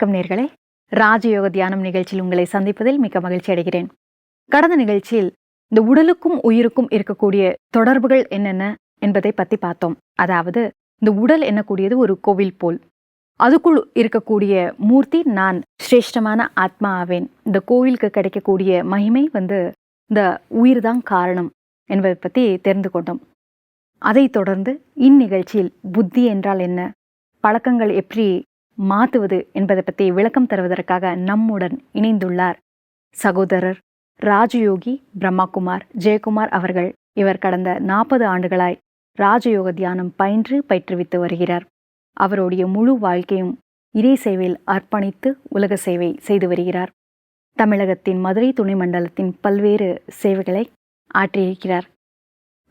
வணக்கம் நேர்களே. ராஜயோக தியானம் நிகழ்ச்சியில் உங்களை சந்திப்பதில் மிக்க மகிழ்ச்சி அடைகிறேன். கடந்த நிகழ்ச்சியில் இந்த உடலுக்கும் உயிருக்கும் இருக்கக்கூடிய தொடர்புகள் என்னென்ன என்பதை பற்றி பார்த்தோம். அதாவது இந்த உடல் என்னக்கூடியது ஒரு கோவில் போல். அதுக்குள் இருக்கக்கூடிய மூர்த்தி நான் சிரேஷ்டமான ஆத்மா ஆவேன். இந்த கோவிலுக்கு கிடைக்கக்கூடிய மகிமை வந்து இந்த உயிர் தான் காரணம் என்பதை பற்றி தெரிந்து கொண்டோம். அதைத் தொடர்ந்து இந்நிகழ்ச்சியில் புத்தி என்றால் என்ன? பழக்கங்கள் எப்படி மாற்றுவது என்பதை பற்றி விளக்கம் தருவதற்காக நம்முடன் இணைந்துள்ளார். சகோதரர் ராஜயோகி பிரம்மாகுமார் ஜெயக்குமார் அவர்கள் இவர் கடந்த நாற்பது ஆண்டுகளாய் ராஜயோக தியானம் பயின்று பயிற்றுவித்து வருகிறார். அவருடைய முழு வாழ்க்கையும் இறை சேவையில் அர்ப்பணித்து உலக சேவை செய்து வருகிறார். தமிழகத்தின் மதுரை துணை மண்டலத்தின் பல்வேறு சேவைகளை ஆற்றியிருக்கிறார்.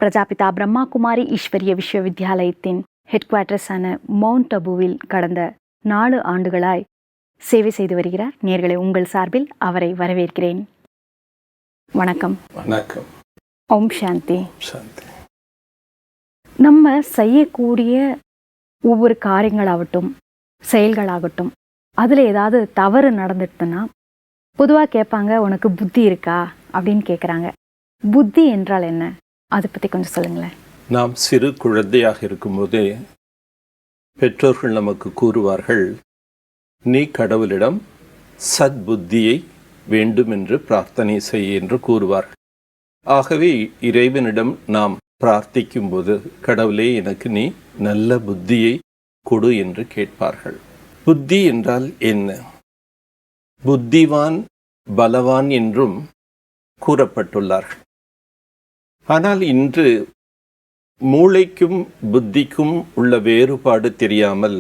பிரஜாபிதா பிரம்மாகுமாரி ஈஸ்வரிய விஸ்வவித்யாலயத்தின் ஹெட் குவார்ட்டர்ஸான மவுண்ட் அபுவில் கடந்த நாலு ஆண்டுகளாய் சேவை செய்து வருகிறார். நேர்களை உங்கள் சார்பில் அவரை வரவேற்கிறேன். வணக்கம். வணக்கம். ஓம் சாந்தி. சாந்தி. நம்ம செய்யக்கூடிய ஒவ்வொரு காரியங்களாகட்டும் செயல்களாகட்டும் அதில் ஏதாவது தவறு நடந்துட்டுன்னா பொதுவாக கேட்பாங்க உனக்கு புத்தி இருக்கா? அப்படின்னு கேட்குறாங்க. புத்தி என்றால் என்ன? அதை பற்றி கொஞ்சம் சொல்லுங்களேன். நாம் சிறு குழந்தையாக இருக்கும்போதே பெற்றோர்கள் நமக்கு கூறுவார்கள் நீ கடவுளிடம் சத்புத்தியை வேண்டும் என்று பிரார்த்தனை செய் என்று கூறுவார்கள். ஆகவே இறைவனிடம் நாம் பிரார்த்திக்கும்போது கடவுளே எனக்கு நீ நல்ல புத்தியை கொடு என்று கேட்பார்கள். புத்தி என்றால் என்ன? புத்திவான் பலவான் என்றும் கூறப்பட்டுள்ளார்கள். ஆனால் இன்று மூளைக்கும் புத்திக்கும் உள்ள வேறுபாடு தெரியாமல்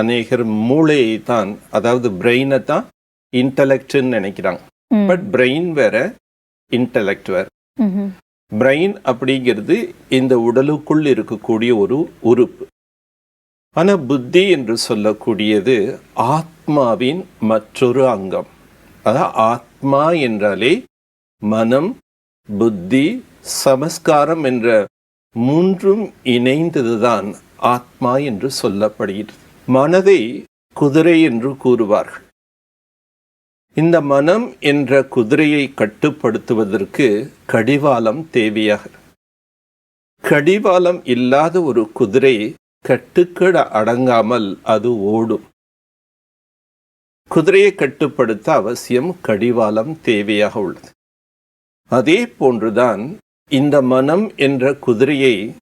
அநேகர் மூளையை தான் அதாவது பிரெயினை தான் இன்டலெக்ட்னு நினைக்கிறாங்க. பட் பிரெயின் வேற இன்டலெக்ட் வேற. பிரெயின் அப்படிங்கிறது இந்த உடலுக்குள் இருக்கக்கூடிய ஒரு உறுப்பு. ஆனா புத்தி என்று சொல்லக்கூடியது ஆத்மாவின் மற்றொரு அங்கம். அதான் ஆத்மா என்றாலே மனம் புத்தி சமஸ்காரம் என்ற மூன்றும் இணைந்ததுதான் ஆத்மா என்று சொல்லப்படுகிறது. மனதை குதிரை என்று கூறுவார்கள். இந்த மனம் என்ற குதிரையை கட்டுப்படுத்துவதற்கு கடிவாளம் தேவையாக கடிவாளம் இல்லாத ஒரு குதிரை கட்டுக்கட அடங்காமல் அது ஓடும். குதிரையை கட்டுப்படுத்த அவசியம் கடிவாளம் தேவையாக உள்ளது. அதே போன்றுதான் இந்த மனம் என்ற குதிரையை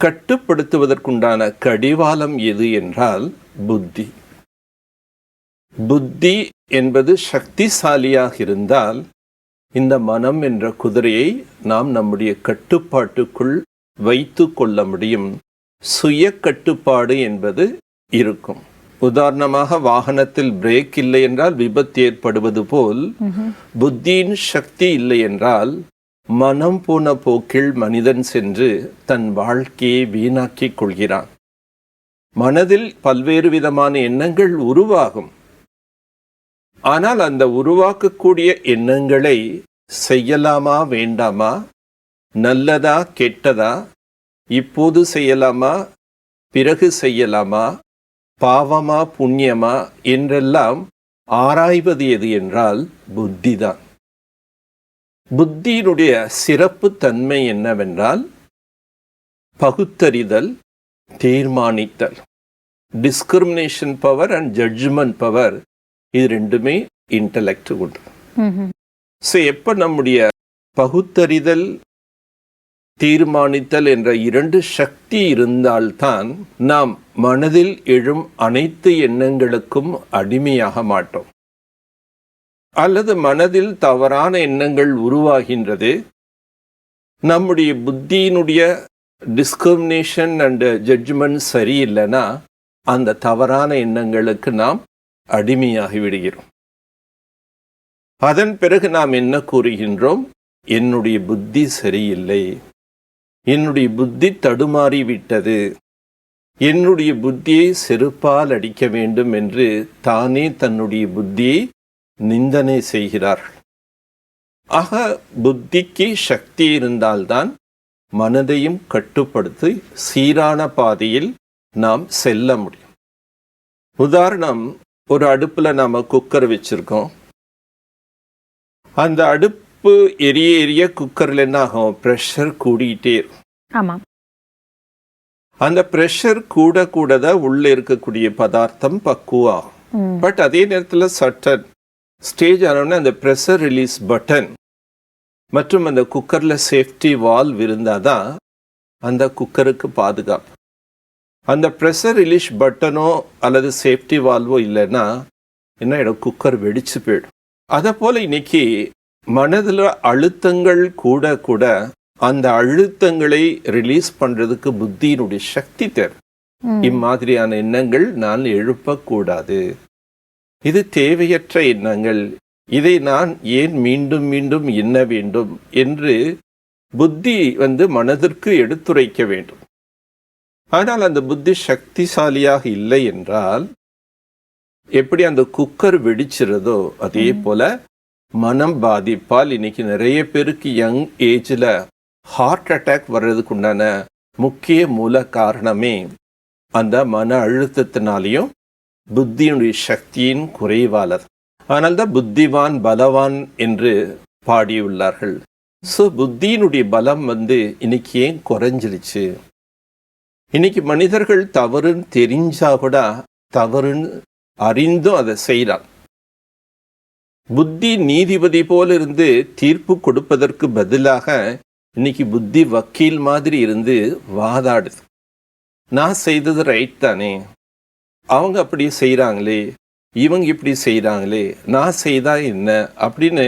கட்டுப்படுத்துவதற்குண்டான கடிவாளம் எது என்றால் புத்தி. புத்தி என்பது சக்திசாலியாக இருந்தால் இந்த மனம் என்ற குதிரையை நாம் நம்முடைய கட்டுப்பாட்டுக்குள் வைத்து கொள்ள முடியும். சுய கட்டுப்பாடு என்பது இருக்கும். உதாரணமாக வாகனத்தில் பிரேக் இல்லை என்றால் விபத்து ஏற்படுவது போல். புத்தியின் சக்தி இல்லை என்றால் மனம் போன போக்கில் மனிதன் சென்று தன் வாழ்க்கையை வீணாக்கிக் கொள்கிறான். மனதில் பல்வேறு விதமான எண்ணங்கள் உருவாகும். ஆனால் அந்த உருவாக்கக்கூடிய எண்ணங்களை செய்யலாமா வேண்டாமா? நல்லதா கெட்டதா? இப்போது செய்யலாமா? பிறகு செய்யலாமா? பாவமா புண்ணியமா? என்றெல்லாம் ஆராய்வது எது என்றால் புத்திதான். புத்தியினுடைய சிறப்பு தன்மை என்னவென்றால் பகுத்தறிதல் தீர்மானித்தல். Discrimination power and judgment power இது ரெண்டுமே இன்டலெக்ட் ம்ஹும். ஸோ எப்போ நம்முடைய பகுத்தறிதல் தீர்மானித்தல் என்ற இரண்டு சக்தி இருந்தால்தான் நாம் மனதில் எழும் அனைத்து எண்ணங்களுக்கும் அடிமையாக மாட்டோம். அல்லது மனதில் தவறான எண்ணங்கள் உருவாகின்றது. நம்முடைய புத்தியினுடைய டிஸ்கிரிமினேஷன் அண்ட் ஜட்ஜ்மெண்ட் சரியில்லைன்னா அந்த தவறான எண்ணங்களுக்கு நாம் அடிமையாகி விடுகிறோம். அதன் பிறகு நாம் என்ன கூறுகின்றோம்? என்னுடைய புத்தி சரியில்லை. என்னுடைய புத்தி தடுமாறிவிட்டது. என்னுடைய புத்தியை செருப்பால் அடிக்க வேண்டும் என்று தானே தன்னுடைய புத்தியை நிந்தனை செய்கிறார்கள் ஆக புத்திக்கு சக்தி இருந்தால்தான் மனதையும் கட்டுப்படுத்தி சீரான பாதையில் நாம் செல்ல முடியும். உதாரணம் ஒரு அடுப்புல நாம குக்கர் வச்சிருக்கோம். அந்த அடுப்பு எரிய எரிய குக்கர்ல என்ன ஆகும் ப்ரெஷர் கூடிட்டே இருக்கும். ஆமாம் அந்த ப்ரெஷர் கூட கூட தான் உள்ள இருக்கக்கூடிய பதார்த்தம் பக்குவம் ஆகும் ம். பட் அதே நேரத்தில் சட்டன் ஸ்டேஜ் ஆனோடனே அந்த ப்ரெஷர் ரிலீஸ் பட்டன் மற்றும் அந்த குக்கரில் சேஃப்டி வால்வ் இருந்தால் தான் அந்த குக்கருக்கு பாதுகாப்பு. அந்த ப்ரெஷர் ரிலீஸ் பட்டனோ அல்லது சேஃப்டி வால்வோ இல்லைன்னா என்ன ஆயிடும்? குக்கர் வெடிச்சு போயிடும். அதை போல் இன்னைக்கு மனதில் அழுத்தங்கள் கூட கூட அந்த அழுத்தங்களை ரிலீஸ் பண்ணுறதுக்கு புத்தியினுடைய சக்தி தேவை. இம்மாதிரியான எண்ணங்கள் நான் எழுப்பக்கூடாது. இது தேவையற்ற எண்ணங்கள். இதை நான் ஏன் மீண்டும் மீண்டும் எண்ண வேண்டும் என்று புத்தி வந்து மனதிற்கு எடுத்துரைக்க வேண்டும். ஆனால் அந்த புத்தி சக்திசாலியாக இல்லை என்றால் எப்படி அந்த குக்கர் வெடிச்சிருதோ அதே போல மனம் பாதிப்பால் இன்னைக்கு நிறைய பேருக்கு யங் ஏஜ்ல ஹார்ட் அட்டாக் வர்றதுக்கு உண்டான முக்கிய மூல காரணமே அந்த மன அழுத்தத்தினாலையும் புத்தியினுடைய சக்தியின் குறைவாளர். ஆனால் தான் புத்திவான் பலவான் என்று பாடியுள்ளார்கள். ஸோ புத்தியினுடைய பலம் வந்து இன்னைக்கு ஏன் குறைஞ்சிருச்சு? இன்னைக்கு மனிதர்கள் தவறுன்னு தெரிஞ்சா கூட தவறுன்னு அறிந்தும் அதை செய்கிறான் புத்தி நீதிபதி போல இருந்து தீர்ப்பு கொடுப்பதற்கு பதிலாக இன்னைக்கு புத்தி வக்கீல் மாதிரி இருந்து வாதாடுது. நான் செய்தது ரைட் தானே? அவங்க அப்படி செய்கிறாங்களே இவங்க இப்படி செய்கிறாங்களே நான் செய்தா என்ன? அப்படின்னு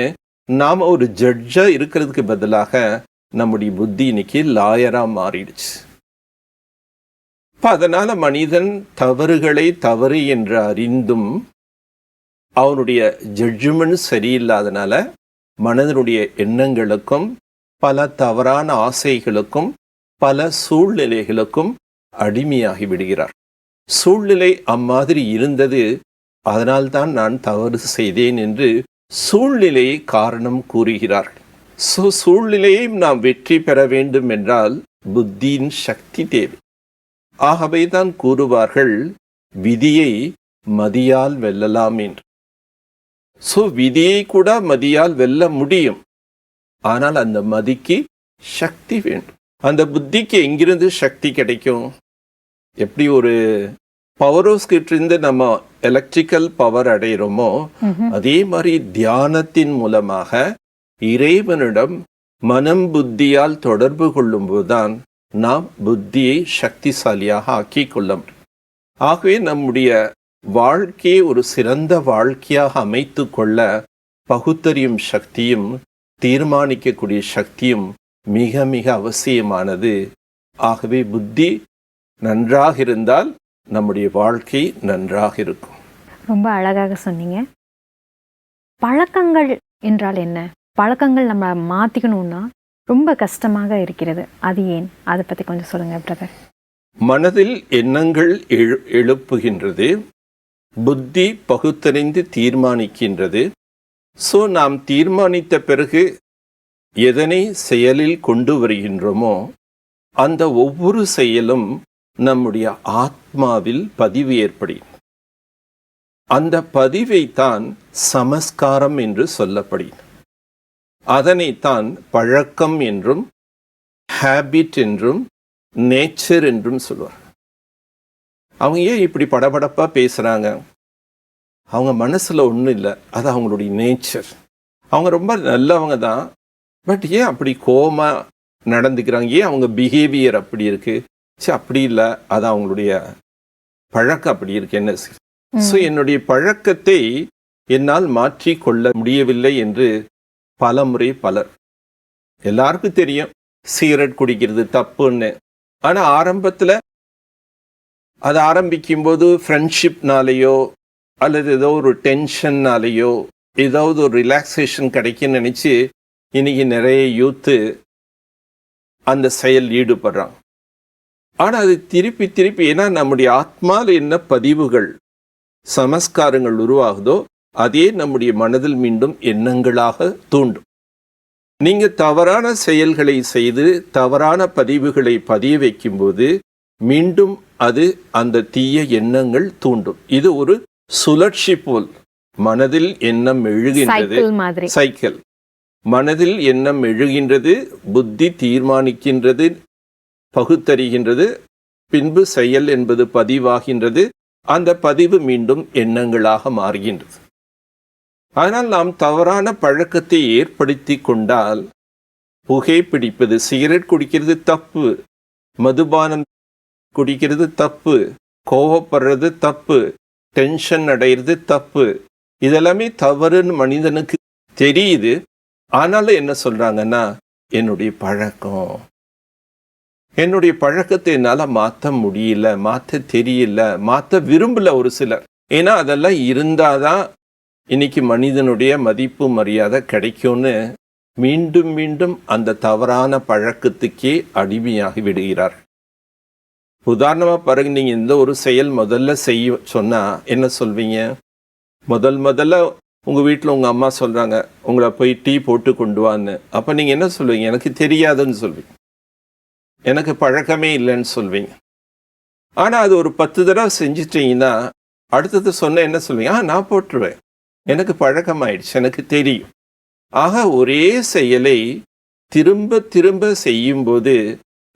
நாம் ஒரு ஜட்ஜாக இருக்கிறதுக்கு பதிலாக நம்முடைய புத்தி இன்னைக்கு லாயராக மாறிடுச்சு. இப்போ அதனால் மனிதன் தவறுகளை தவறு என்று அறிந்தும் அவனுடைய ஜட்ஜ்மெண்ட் சரியில்லாதனால மனதனுடைய எண்ணங்களுக்கும் பல தவறான ஆசைகளுக்கும் பல சூழ்நிலைகளுக்கும் அடிமையாகி விடுகிறார். சூழ்நிலை அம்மாதிரி இருந்தது. அதனால்தான் நான் தவறு செய்தேன் என்று சூழ்நிலையை காரணம் கூறுகிறார்கள். ஸோ சூழ்நிலையையும் நாம் வெற்றி பெற வேண்டும் என்றால் புத்தியின் சக்தி தேவை. ஆகவே தான் கூறுவார்கள் விதியை மதியால் வெல்லலாம் என்று. ஸோ விதியை கூட மதியால் வெல்ல முடியும். ஆனால் அந்த மதிக்கு சக்தி வேண்டும். அந்த புத்திக்கு எங்கிருந்து சக்தி கிடைக்கும்? எப்படி ஒரு பவர் ஹவுஸ் கிட்ட இருந்து நம்ம எலக்ட்ரிக்கல் பவர் அடைகிறோமோ. அதே மாதிரி தியானத்தின் மூலமாக இறைவனிடம் மனம் புத்தியால் தொடர்பு கொள்ளும்போதுதான் நாம் புத்தியை சக்திசாலியாக ஆக்கிக் கொள்ள முடியும் ஆகவே நம்முடைய வாழ்க்கையை ஒரு சிறந்த வாழ்க்கையாக அமைத்து கொள்ள பகுத்தறியும் சக்தியும் தீர்மானிக்கக்கூடிய சக்தியும் மிக மிக அவசியமானது ஆகவே புத்தி நன்றாக இருந்தால் நம்முடைய வாழ்க்கை நன்றாக இருக்கும் ரொம்ப அழகாக சொன்னீங்க. பழக்கங்கள் என்றால் என்ன? பழக்கங்கள் நம்ம மாத்திக்கணும்னா ரொம்ப கஷ்டமாக இருக்கிறது. அது ஏன்? அதை பத்தி கொஞ்சம் சொல்லுங்க பிரதர் மனதில் எண்ணங்கள் எழு எழுப்புகின்றது. புத்தி பகுத்தறிந்து தீர்மானிக்கின்றது. ஸோ நாம் தீர்மானித்த பிறகு எதனை செயலில் கொண்டு வருகின்றோமோ அந்த ஒவ்வொரு செயலும் நம்முடைய ஆத்மாவில் பதிவு ஏற்படும் அந்த பதிவைத்தான் சமஸ்காரம் என்று சொல்லப்படும் அதனைத்தான் பழக்கம் என்றும் ஹேபிட் என்றும் நேச்சர் என்றும் சொல்லுவார் அவங்க ஏன் இப்படி படபடப்பாக பேசுகிறாங்க அவங்க மனசில் ஒன்றும் இல்லை அது அவங்களுடைய நேச்சர் அவங்க ரொம்ப நல்லவங்க தான் பட் ஏன் அப்படி கோமாக நடந்துக்கிறாங்க? ஏன் அவங்க பிஹேவியர் அப்படி இருக்குது சரி அப்படி இல்லை. அது அவங்களுடைய பழக்கம் அப்படி இருக்கு. என்ன ஸோ என்னுடைய பழக்கத்தை என்னால் மாற்றிக் கொள்ள முடியவில்லை என்று பல முறை பலர். எல்லாருக்கும் தெரியும். சிகரெட் குடிக்கிறது தப்புன்னு. ஆனா ஆரம்பத்துல அது ஆரம்பிக்கும் போது ஃப்ரெண்ட்ஷிப்னாலேயோ அல்லது ஏதோ ஒரு டென்ஷன்னாலேயோ ஏதாவது ஒரு ரிலாக்ஸேஷன் கிடைக்கும்னு நினைச்சு இன்னைக்கு நிறைய யூத்து அந்த செயல் ஈடுபடுறாங்க. ஆனா அது திருப்பி திருப்பி ஏன்னா நம்முடைய ஆத்மால என்ன பதிவுகள் சமஸ்காரங்கள் உருவாகுதோ அதே நம்முடைய மனதில் மீண்டும் எண்ணங்களாக தூண்டும். நீங்க தவறான செயல்களை செய்து தவறான பதிவுகளை பதிய வைக்கும்போது மீண்டும் அது அந்த தீய எண்ணங்கள் தூண்டும். இது ஒரு சுழற்சி போல். மனதில் எண்ணம் எழுகின்றது சைக்கிள் மனதில் எண்ணம் எழுகின்றது புத்தி தீர்மானிக்கின்றது பகுத்தறிகின்றது பின்பு செயல் என்பது பதிவாகின்றது அந்த பதிவு மீண்டும் எண்ணங்களாக மாறுகின்றது. ஆனால் நாம் தவறான பழக்கத்தை ஏற்படுத்தி கொண்டால் புகை பிடிப்பது சிகரெட் குடிக்கிறது தப்பு மதுபானம் குடிக்கிறது தப்பு கோவப்படுறது தப்பு டென்ஷன் அடைகிறது தப்பு இதெல்லாமே தவறுன்னு மனிதனுக்கு தெரியுது. ஆனாலும் என்ன சொல்கிறாங்கன்னா என்னுடைய பழக்கம். என்னுடைய பழக்கத்தை என்னால் மாற்ற முடியல மாற்ற தெரியல மாற்ற விரும்பல ஒரு சிலர். ஏன்னா அதெல்லாம் இருந்தால் தான் இன்னைக்கு மனிதனுடைய மதிப்பு மரியாதை கிடைக்கும்னு மீண்டும் மீண்டும் அந்த தவறான பழக்கத்துக்கே அடிமையாகி விடுகிறார் உதாரணமாக பாருங்க நீங்கள் இந்த ஒரு செயல் முதல்ல செய்ய சொன்னால் என்ன சொல்வீங்க? முதல் முதல்ல உங்கள் வீட்டில் உங்கள் அம்மா சொல்கிறாங்க உங்களை போய் டீ போட்டு கொண்டு வான்னு. அப்போ நீங்கள் என்ன சொல்வீங்க எனக்கு தெரியாதுன்னு சொல்வீங்க எனக்கு பழக்கமே இல்லைன்னு சொல்வீங்க. ஆனால் அது ஒரு பத்து தடவை செஞ்சிட்டீங்கன்னா அடுத்தது சொன்ன என்ன சொல்லுவீங்க ஆ நான் போட்டுருவேன். எனக்கு பழக்கமாயிடுச்சு. எனக்கு தெரியும். ஆக ஒரே செயலை திரும்ப திரும்ப செய்யும்போது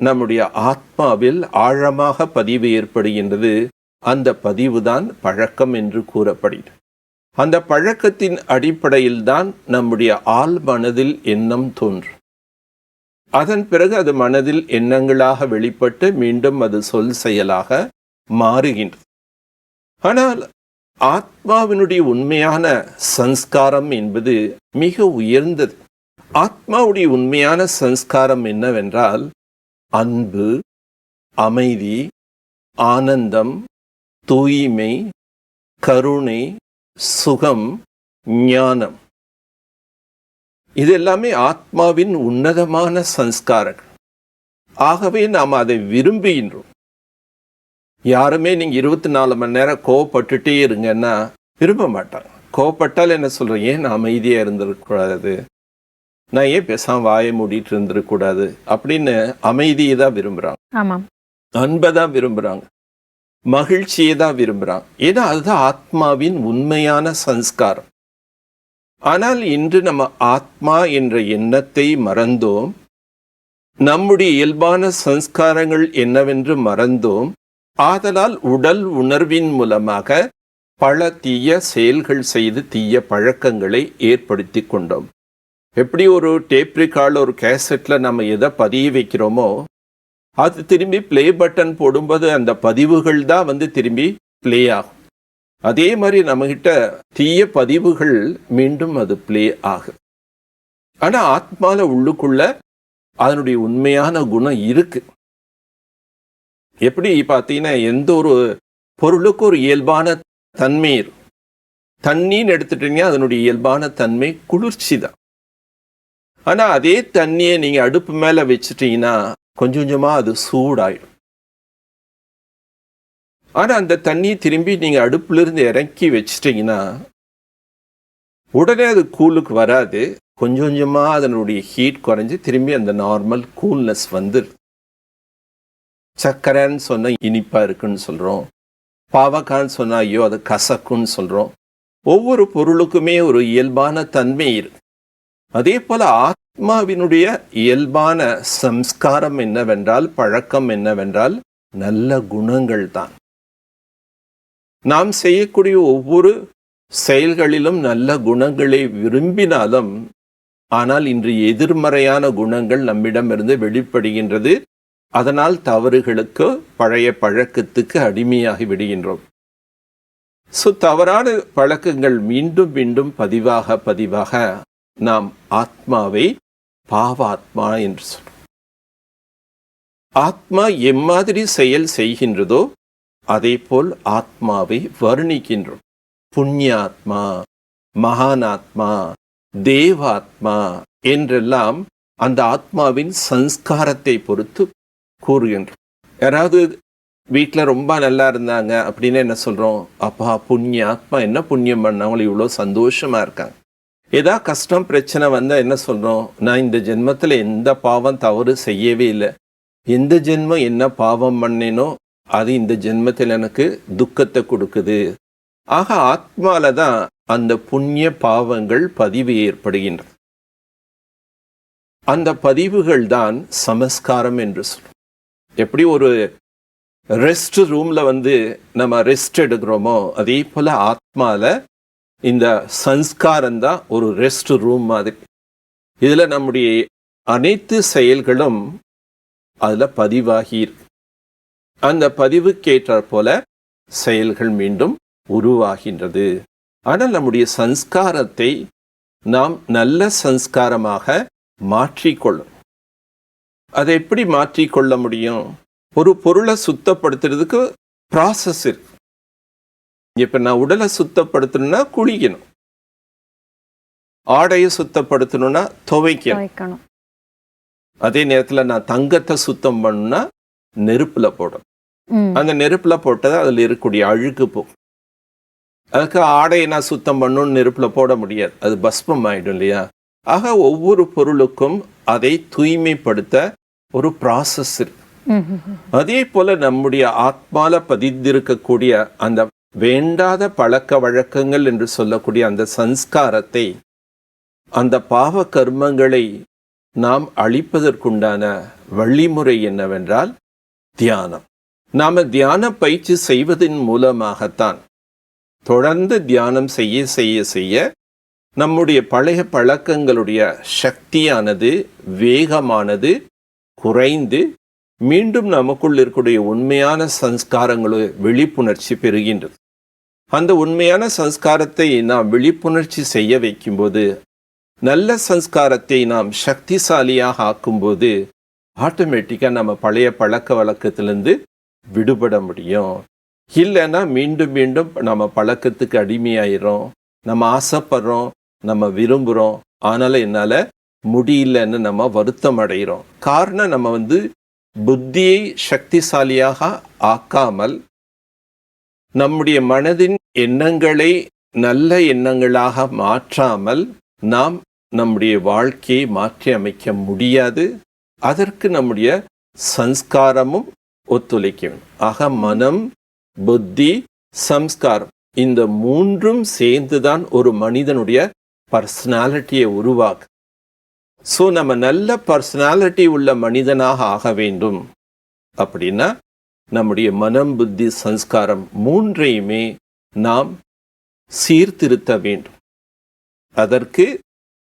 நம்முடைய ஆத்மாவில் ஆழமாக பதிவு ஏற்படுகின்றது. அந்த பதிவு தான் பழக்கம் என்று கூறப்படுகிறது. அந்த பழக்கத்தின் அடிப்படையில் தான் நம்முடைய ஆள் மனதில் எண்ணம் தோன்றும். அதன் பிறகு அது மனதில் எண்ணங்களாக வெளிப்பட்டு மீண்டும் அது சொல் செயலாக மாறுகின்றது. ஆனால் ஆத்மாவினுடைய உண்மையான சன்ஸ்காரம் என்பது மிக உயர்ந்தது. ஆத்மாவுடைய உண்மையான சன்ஸ்காரம் என்னவென்றால் அன்பு அமைதி ஆனந்தம் தூய்மை கருணை சுகம் ஞானம். இது எல்லாமே ஆத்மாவின் உன்னதமான சன்ஸ்காரங்கள் ஆகவே நாம் அதை விரும்புகின்றோம். யாருமே நீங்க இருபத்தி நாலு மணி நேரம் கோவப்பட்டுட்டே இருங்கன்னா விரும்ப மாட்டாங்க. கோவப்பட்டால் என்ன சொல்றேன் ஏன் நான் அமைதியா இருந்திருக்கூடாது நான் ஏன் பேசாம வாயை மூடிட்டு இருந்திருக்கூடாது அப்படின்னு அமைதியை தான் விரும்புறாங்க. ஆமாம் அன்பை தான் விரும்புறாங்க. மகிழ்ச்சியை தான் விரும்புறாங்க. ஏன்னா அதுதான் ஆத்மாவின் உண்மையான சன்ஸ்காரம் ஆனால் இன்று நம்ம ஆத்மா என்ற எண்ணத்தை மறந்தோம். நம்முடைய இயல்பான சன்ஸ்காரங்கள் என்னவென்று மறந்தோம். ஆதலால் உடல் உணர்வின் மூலமாக பல தீய செயல்கள் செய்து தீய பழக்கங்களை ஏற்படுத்தி கொண்டோம். எப்படி ஒரு டேப் ஒரு கேசட்டில் நம்ம எதை பதிய வைக்கிறோமோ அது திரும்பி ப்ளே பட்டன் போடும்போது அந்த பதிவுகள் தான் வந்து திரும்பி ப்ளே ஆகும். அதே மாதிரி நம்மகிட்ட தீய பதிவுகள் மீண்டும் அது ப்ளே ஆகும். ஆனால் ஆத்மால உள்ளுக்குள்ள அதனுடைய உண்மையான குணம் இருக்கு. எப்படி பார்த்தீங்கன்னா எந்த ஒரு பொருளுக்கு ஒரு இயல்பான தன்மை இருக்கும் தண்ணின்னு எடுத்துட்டீங்க அதனுடைய இயல்பான தன்மை குளிர்ச்சி தான். ஆனால் அதே தண்ணியை நீங்கள் அடுப்பு மேலே வச்சுட்டீங்கன்னா கொஞ்சம் கொஞ்சமாக அது சூடாயிடும். ஆனால் அந்த தண்ணியை திரும்பி நீங்கள் அடுப்புல இருந்து இறக்கி வச்சிட்டிங்கன்னா உடனே அது கூலுக்கு வராது. கொஞ்சம் கொஞ்சமாக அதனுடைய ஹீட் குறைஞ்சு திரும்பி அந்த நார்மல் கூல்னஸ் வந்துருது சர்க்கரைன்னு சொன்னால் இனிப்பாக இருக்குன்னு சொல்கிறோம் பாவக்கான்னு சொன்னால் ஐயோ அது கசக்குன்னு சொல்கிறோம் ஒவ்வொரு பொருளுக்குமே ஒரு இயல்பான தன்மை இருக்கு அதே போல் ஆத்மாவினுடைய இயல்பான சம்ஸ்காரம் என்னவென்றால் பழக்கம் என்னவென்றால் நல்ல குணங்கள் தான் நாம் செய்யக்கூடிய ஒவ்வொரு செயல்களிலும் நல்ல குணங்களை விரும்பினாலும் ஆனால் இன்று எதிர்மறையான குணங்கள் நம்மிடமிருந்து வெளிப்படுகின்றது. அதனால் தவறுகளுக்கு பழைய பழக்கத்துக்கு அடிமையாகி விடுகின்றோம். ஸோ தவறான பழக்கங்கள் மீண்டும் மீண்டும் பதிவாக பதிவாக நாம் ஆத்மாவை பாவாத்மா என்று சொல்றோம் ஆத்மா எம்மாதிரி செயல் செய்கின்றதோ அதே போல் ஆத்மாவை வர்ணிக்கின்றோம். புண்ணியாத்மா மகானாத்மா தேவாத்மா என்றெல்லாம் அந்த ஆத்மாவின் சன்ஸ்காரத்தை பொறுத்து கூறுகின்றோம். யாராவது வீட்டில் ரொம்ப நல்லா இருந்தாங்க அப்படின்னு என்ன சொல்கிறோம் அப்பா புண்ணிய ஆத்மா என்ன புண்ணியம் பண்ணவங்க இவ்வளோ சந்தோஷமாக இருக்காங்க. ஏதா கஷ்டம் பிரச்சனை வந்தால் என்ன சொல்கிறோம் நான் இந்த ஜென்மத்தில் எந்த பாவம் தவறு செய்யவே இல்லை. எந்த ஜென்மம் என்ன பாவம் பண்ணேனோ அது இந்த ஜென்மத்தில் எனக்கு துக்கத்தை கொடுக்குது. ஆக ஆத்மால தான் அந்த புண்ணிய பாவங்கள் பதிவு ஏற்படுகின்றன. அந்த பதிவுகள் தான் சமஸ்காரம் என்று சொல்றோம். எப்படி ஒரு ரெஸ்ட் ரூம்ல வந்து நம்ம ரெஸ்ட் எடுக்கிறோமோ அதே போல ஆத்மால இந்த சன்ஸ்காரம் தான் ஒரு ரெஸ்ட் ரூம் மாதிரி. இதுல நம்முடைய அனைத்து செயல்களும் அதுல பதிவாகி இருக்கு. அந்த பதிவுக்கேற்றாற் போல செயல்கள் மீண்டும் உருவாகின்றது. ஆனால் நம்முடைய சன்ஸ்காரத்தை நாம் நல்ல சன்ஸ்காரமாக மாற்றிக்கொள்ளும். அதை எப்படி மாற்றிக்கொள்ள முடியும்? ஒரு பொருளை சுத்தப்படுத்துறதுக்கு ப்ராசஸ் இருக்கு. இப்ப நான் உடலை சுத்தப்படுத்தணும்னா குளிக்கணும். ஆடையை சுத்தப்படுத்தணும்னா துவைக்கணும். துவைக்கணும். அதே நேரத்துல நான் தங்கத்தை சுத்தம் பண்ணணும்னா நெருப்புல போடணும். அந்த நெருப்புல போட்டது அதுல இருக்கக்கூடிய அழுக்கு போகும் அதுக்கு ஆடையை நான் சுத்தம் பண்ணணும்னு நெருப்புல போட முடியாது. அது பஸ்பம் ஆயிடும் இல்லையா? ஆக ஒவ்வொரு பொருளுக்கும் அதை தூய்மைப்படுத்த ஒரு ப்ராசஸ் இருக்கு. அதே போல நம்முடைய ஆத்மால பதிந்திருக்கக்கூடிய அந்த வேண்டாத பழக்க வழக்கங்கள் என்று சொல்லக்கூடிய அந்த சன்ஸ்காரத்தை அந்த பாவ கர்மங்களை நாம் அழிப்பதற்குண்டான வழிமுறை என்னவென்றால் தியானம். நாம் தியான பயிற்சி செய்வதன் மூலமாகத்தான் தொடர்ந்து தியானம் செய்ய செய்ய செய்ய நம்முடைய பழைய பழக்கங்களுடைய சக்தியானது வேகமானது குறைந்து மீண்டும் நமக்குள் இருக்கக்கூடிய உண்மையான சன்ஸ்காரங்களு விழிப்புணர்ச்சி பெறுகின்றது. அந்த உண்மையான சன்ஸ்காரத்தை நாம் விழிப்புணர்ச்சி செய்ய வைக்கும்போது நல்ல சன்ஸ்காரத்தை நாம் சக்திசாலியாக ஆக்கும்போது ஆட்டோமேட்டிக்காக நம்ம பழைய பழக்க வழக்கத்திலேருந்து விடுபட முடியும். இல்லைன்னா மீண்டும் மீண்டும் நம்ம பழக்கத்துக்கு அடிமையாயிரும் நம்ம ஆசைப்படுறோம். நம்ம விரும்புகிறோம் ஆனாலும் என்னால் முடியலன்னு நம்ம வருத்தம் அடைகிறோம் காரணம் நம்ம வந்து புத்தியை சக்திசாலியாக ஆக்காமல் நம்முடைய மனதின் எண்ணங்களை நல்ல எண்ணங்களாக மாற்றாமல் நாம் நம்முடைய வாழ்க்கையை மாற்றி அமைக்க முடியாது. அதற்கு நம்முடைய சன்ஸ்காரமும் ஒத்துழைக்கும் ஆக மனம் புத்தி சம்ஸ்காரம் இந்த மூன்றும் சேர்ந்து தான் ஒரு மனிதனுடைய பர்சனாலிட்டியை உருவாக்கு. ஸோ நம்ம நல்ல பர்சனாலிட்டி உள்ள மனிதனாக ஆக வேண்டும். அப்படின்னா நம்முடைய மனம் புத்தி சம்ஸ்காரம் மூன்றையுமே நாம் சீர்திருத்த வேண்டும். அதற்கு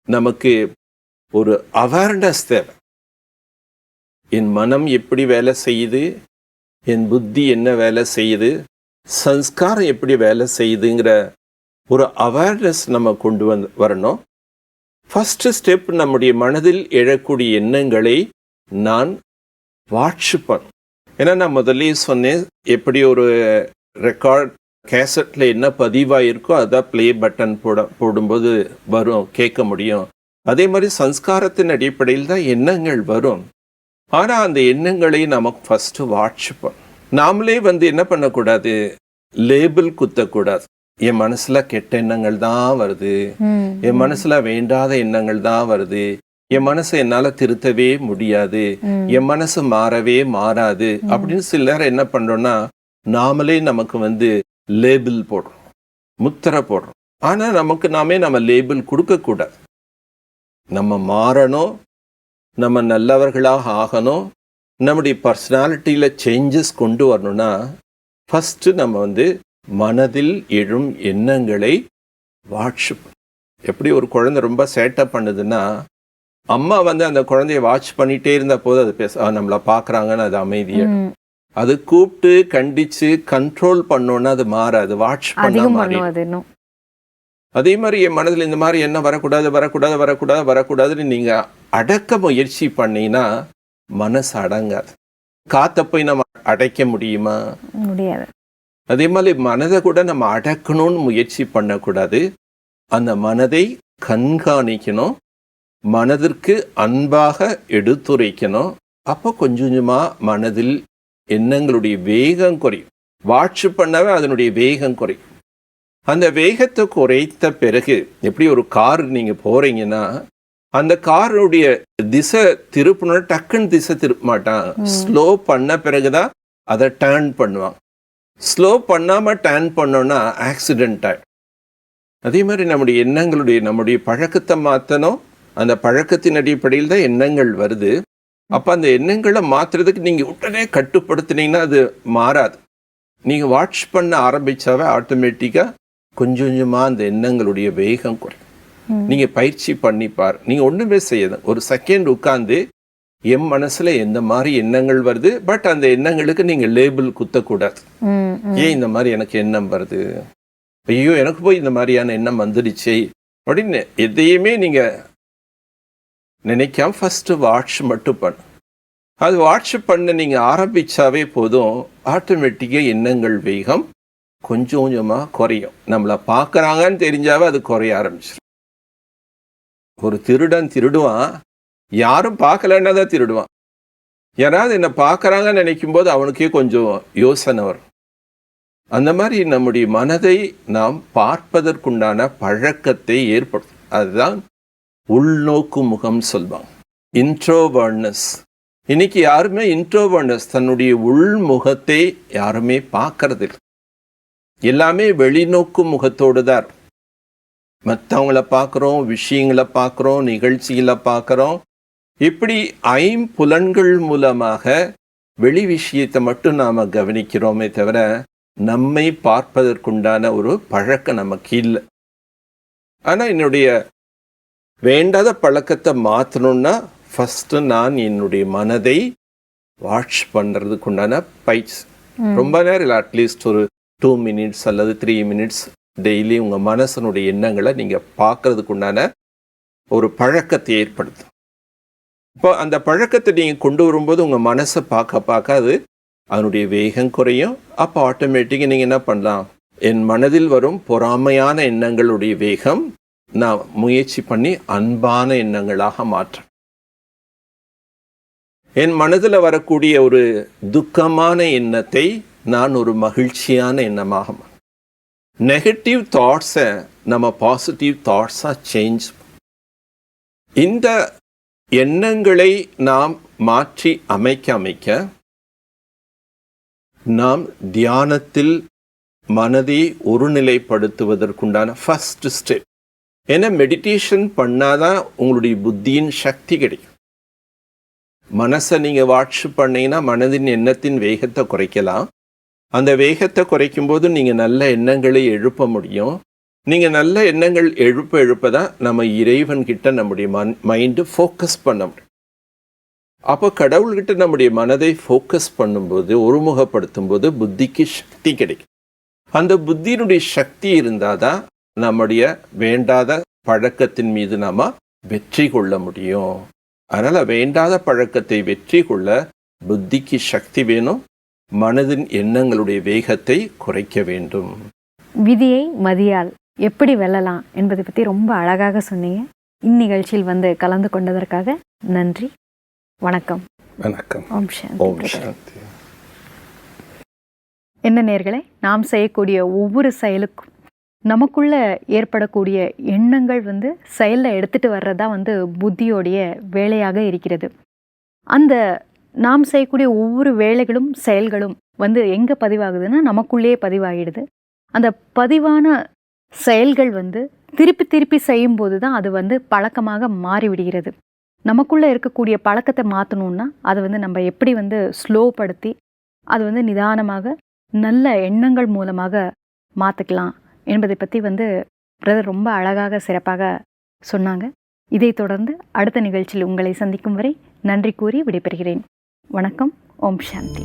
நமக்கு ஒரு அவேர்னஸ் தேவை. என் மனம் எப்படி வேலை செய்யுது? என் புத்தி என்ன வேலை செய்யுது? சன்ஸ்காரம் எப்படி வேலை செய்யுதுங்கிற ஒரு அவேர்னஸ் நம்ம கொண்டு வந்து வரணும். ஃபஸ்ட்டு ஸ்டெப் நம்முடைய மனதில் எழக்கூடிய எண்ணங்களை நான் வாட்ச் ஏன்னா நான் முதல்லயே சொன்னேன் எப்படி ஒரு ரெக்கார்ட் கேசட்டில் என்ன பதிவாயிருக்கோ அதான் ப்ளே பட்டன் போட போடும்போது வரும் கேட்க முடியும். அதே மாதிரி சன்ஸ்காரத்தின் அடிப்படையில் தான் எண்ணங்கள் வரும். ஆனா அந்த எண்ணங்களை நமக்கு ஃபர்ஸ்ட் வாட்ச் பண்ணும் நாமளே வந்து என்ன பண்ணக்கூடாது? லேபிள் குத்தக்கூடாது. என் மனசுல கெட்ட எண்ணங்கள் தான் வருது. என் மனசுல வேண்டாத எண்ணங்கள் தான் வருது. என் மனசை என்னால திருத்தவே முடியாது. என் மனசு மாறவே மாறாது. அப்படின்னு சிலர் என்ன பண்றோம்னா நாமளே நமக்கு வந்து லேபிள் போடுறோம். முத்திரை போடுறோம். ஆனா நமக்கு நாமே நம்ம லேபிள் கொடுக்க கூடாது நம்ம மாறணும். நம்ம நல்லவர்களாக ஆகணும். நம்முடைய பர்சனாலிட்டியில சேஞ்சஸ் கொண்டு வரணும்னா ஃபர்ஸ்ட் நம்ம வந்து மனதில் எழும் எண்ணங்களை வாட்ச் எப்படி ஒரு குழந்தை ரொம்ப சேட்டை பண்ணுதுன்னா அம்மா வந்து அந்த குழந்தைய வாட்ச் பண்ணிட்டே இருந்த போது அது பேச நம்மள பாக்குறாங்கன்னு அது அமைதியா. அது கூப்பிட்டு கண்டிச்சு கண்ட்ரோல் பண்ணோன்னா அது மாறாது வாட்ச் பண்ண இன்னும். அதே மாதிரி என் மனதில் இந்த மாதிரி என்ன வரக்கூடாது வரக்கூடாது வரக்கூடாது வரக்கூடாதுன்னு நீங்க அடக்க முயற்சி பண்ணீங்கன்னா மனசு அடங்காது. காத்த போய் நம்ம அடைக்க முடியுமா? முடியாது. அதே மாதிரி மனதை கூட நம்ம அடக்கணும்னு முயற்சி பண்ணக்கூடாது. அந்த மனதை கண்காணிக்கணும். மனதிற்கு அன்பாக எடுத்துரைக்கணும். அப்போ கொஞ்சம் கொஞ்சமா மனதில் எண்ணங்களுடைய வேகம் குறையும். வாட்ச் பண்ணவே அதனுடைய வேகம் குறையும். அந்த வேகத்தை குறைத்த பிறகு எப்படி ஒரு கார் நீங்க போறீங்கன்னா அந்த காருடைய திசை திருப்பணும் டக்குன்னு திசை திருப்ப மாட்டான். ஸ்லோ பண்ண பிறகுதான் அதை டேர்ன் பண்ணுவான். ஸ்லோ பண்ணாமல் டேன் பண்ணோன்னா ஆக்சிடென்ட் ஆகிடும் அதே மாதிரி நம்முடைய எண்ணங்களுடைய நம்முடைய பழக்கத்தை மாற்றணும் அந்த பழக்கத்தின் அடிப்படையில் தான் எண்ணங்கள் வருது. அப்போ அந்த எண்ணங்களை மாற்றுறதுக்கு நீங்கள் உடனே கட்டுப்படுத்துனீங்கன்னா அது மாறாது. நீங்கள் வாட்ச் பண்ண ஆரம்பித்தாவே ஆட்டோமேட்டிக்காக கொஞ்சம் கொஞ்சமாக அந்த எண்ணங்களுடைய வேகம் குறையும். நீங்கள் பயிற்சி பண்ணிப்பார் நீங்கள் ஒன்றுமே செய்யணும் ஒரு செகண்ட் உட்காந்து என் மனசில் எந்த மாதிரி எண்ணங்கள் வருது? பட் அந்த எண்ணங்களுக்கு நீங்கள் லேபிள் குத்தக்கூடாது. ஏன் இந்த மாதிரி எனக்கு எண்ணம் வருது? ஐயோ எனக்கு போய் இந்த மாதிரியான எண்ணம் வந்துடுச்சே. அப்படின்னு எதையுமே நீங்க நினைக்காம ஃபர்ஸ்ட் வாட்ச் மட்டும் பண்ணு. அது வாட்ச் பண்ண நீங்க ஆரம்பிச்சாவே போதும். ஆட்டோமேட்டிக்கா எண்ணங்கள் வேகம் கொஞ்சம் கொஞ்சமா குறையும். நம்மளை பார்க்கறாங்கன்னு தெரிஞ்சாவே அது குறைய ஆரம்பிச்சிடும் ஒரு திருடன் திருடுவான் யாரும் பார்க்கலன்னா தான் திருடுவான் யாராவது என்னை பார்க்குறாங்கன்னு நினைக்கும் போது அவனுக்கே கொஞ்சம் யோசனை வரும். அந்த மாதிரி நம்முடைய மனதை நாம் பார்ப்பதற்குண்டான பழக்கத்தை ஏற்படுத்தும். அதுதான் உள்நோக்கு முகம் சொல்வாங்க. இன்ட்ரோவர்னஸ் இன்னைக்கு யாருமே இன்ட்ரோவர்னஸ் தன்னுடைய உள்முகத்தை யாருமே பார்க்கறதில்லை. எல்லாமே வெளிநோக்கு முகத்தோடு தான் மற்றவங்கள பார்க்குறோம் விஷயங்களை பார்க்குறோம் நிகழ்ச்சிகளை பார்க்குறோம். இப்படி ஐம்புலன்கள் மூலமாக வெளி விஷயத்தை மட்டும் நாம் கவனிக்கிறோமே தவிர நம்மை பார்ப்பதற்குண்டான ஒரு பழக்கம் நமக்கு இல்லை. ஆனால் என்னுடைய வேண்டாத பழக்கத்தை மாற்றணும்னா ஃபஸ்ட்டு நான் என்னுடைய மனதை வாட்ச் பண்ணுறதுக்குண்டான பயிற்சி. ரொம்ப நேரம் இல்லை அட்லீஸ்ட் ஒரு டூ மினிட்ஸ் அல்லது த்ரீ மினிட்ஸ் டெய்லி உங்கள் மனசனுடைய எண்ணங்களை நீங்கள் பார்க்கறதுக்கு உண்டான ஒரு பழக்கத்தை ஏற்படுத்தும். இப்போ அந்த பழக்கத்தை நீங்கள் கொண்டு வரும்போது உங்கள் மனசை பார்க்க பார்க்க அது அதனுடைய வேகம் குறையும். அப்போ ஆட்டோமேட்டிக்காக நீங்கள் என்ன பண்ணலாம்? என் மனதில் வரும் பொறாமையான எண்ணங்களுடைய வேகம் நான் முயற்சி பண்ணி அன்பான எண்ணங்களாக மாற்றேன் என் மனதில் வரக்கூடிய ஒரு துக்கமான எண்ணத்தை நான் ஒரு மகிழ்ச்சியான எண்ணமாக நெகட்டிவ் தாட்ஸை நம்ம பாசிட்டிவ் தாட்ஸாக சேஞ்ச் இந்த எண்ணங்களை நாம் மாற்றி அமைக்க அமைக்க நாம் தியானத்தில் மனதை ஒருநிலைப்படுத்துவதற்குண்டான ஃபஸ்ட் ஸ்டெப் ஏன்னா மெடிடேஷன் பண்ணாதான் உங்களுடைய புத்தியின் சக்தி கிடைக்கும். மனசை நீங்கள் வாட்ச் பண்ணீங்கன்னா மனதின் எண்ணத்தின் வேகத்தை குறைக்கலாம். அந்த வேகத்தை குறைக்கும் போது நீங்கள் நல்ல எண்ணங்களை எழுப்ப முடியும். நீங்கள் நல்ல எண்ணங்கள் எழுப்ப எழுப்ப தான் நம்ம இறைவன்கிட்ட நம்முடைய மன் மைண்டு ஃபோக்கஸ் பண்ண முடியும். அப்போ கடவுள்கிட்ட நம்முடைய மனதை ஃபோக்கஸ் பண்ணும்போது ஒருமுகப்படுத்தும் போது புத்திக்கு சக்தி கிடைக்கும். அந்த புத்தியினுடைய சக்தி இருந்தால் தான் நம்முடைய வேண்டாத பழக்கத்தின் மீது நாம் வெற்றி கொள்ள முடியும். அதனால் வேண்டாத பழக்கத்தை வெற்றி கொள்ள புத்திக்கு சக்தி வேணும். மனதின் எண்ணங்களுடைய வேகத்தை குறைக்க வேண்டும். விதியை மதியால் எப்படி வெல்லலாம் என்பதை பற்றி ரொம்ப அழகாக சொன்னீங்க. இந்நிகழ்ச்சியில் வந்து கலந்து கொண்டதற்காக நன்றி. வணக்கம். வணக்கம். ஓம் சாந்தி. ஓம் பிரதர். சாந்தி. என்ன நேர்களே நாம் செய்யக்கூடிய ஒவ்வொரு செயலுக்கும் நமக்குள்ள ஏற்படக்கூடிய எண்ணங்கள் வந்து செயலில் எடுத்துட்டு வர்றது தான் வந்து புத்தியோடைய வேலையாக இருக்கிறது. அந்த நாம் செய்யக்கூடிய ஒவ்வொரு வேலைகளும் செயல்களும் வந்து எங்கே பதிவாகுதுன்னா நமக்குள்ளேயே பதிவாகிடுது. அந்த பதிவான செயல்கள் வந்து திருப்பி திருப்பி செய்யும்போது தான் அது வந்து பழக்கமாக மாறிவிடுகிறது. நமக்குள்ளே இருக்கக்கூடிய பழக்கத்தை மாற்றணுன்னா அதை வந்து நம்ம எப்படி வந்து ஸ்லோப்படுத்தி அது வந்து நிதானமாக நல்ல எண்ணங்கள் மூலமாக மாற்றிக்கலாம் என்பதை பற்றி வந்து பிரதர் ரொம்ப அழகாக சிறப்பாக சொன்னாங்க. இதைத் தொடர்ந்து அடுத்த நிகழ்ச்சியில் உங்களை சந்திக்கும் வரை நன்றி கூறி விடைபெறுகிறேன். வணக்கம் ஓம் சாந்தி.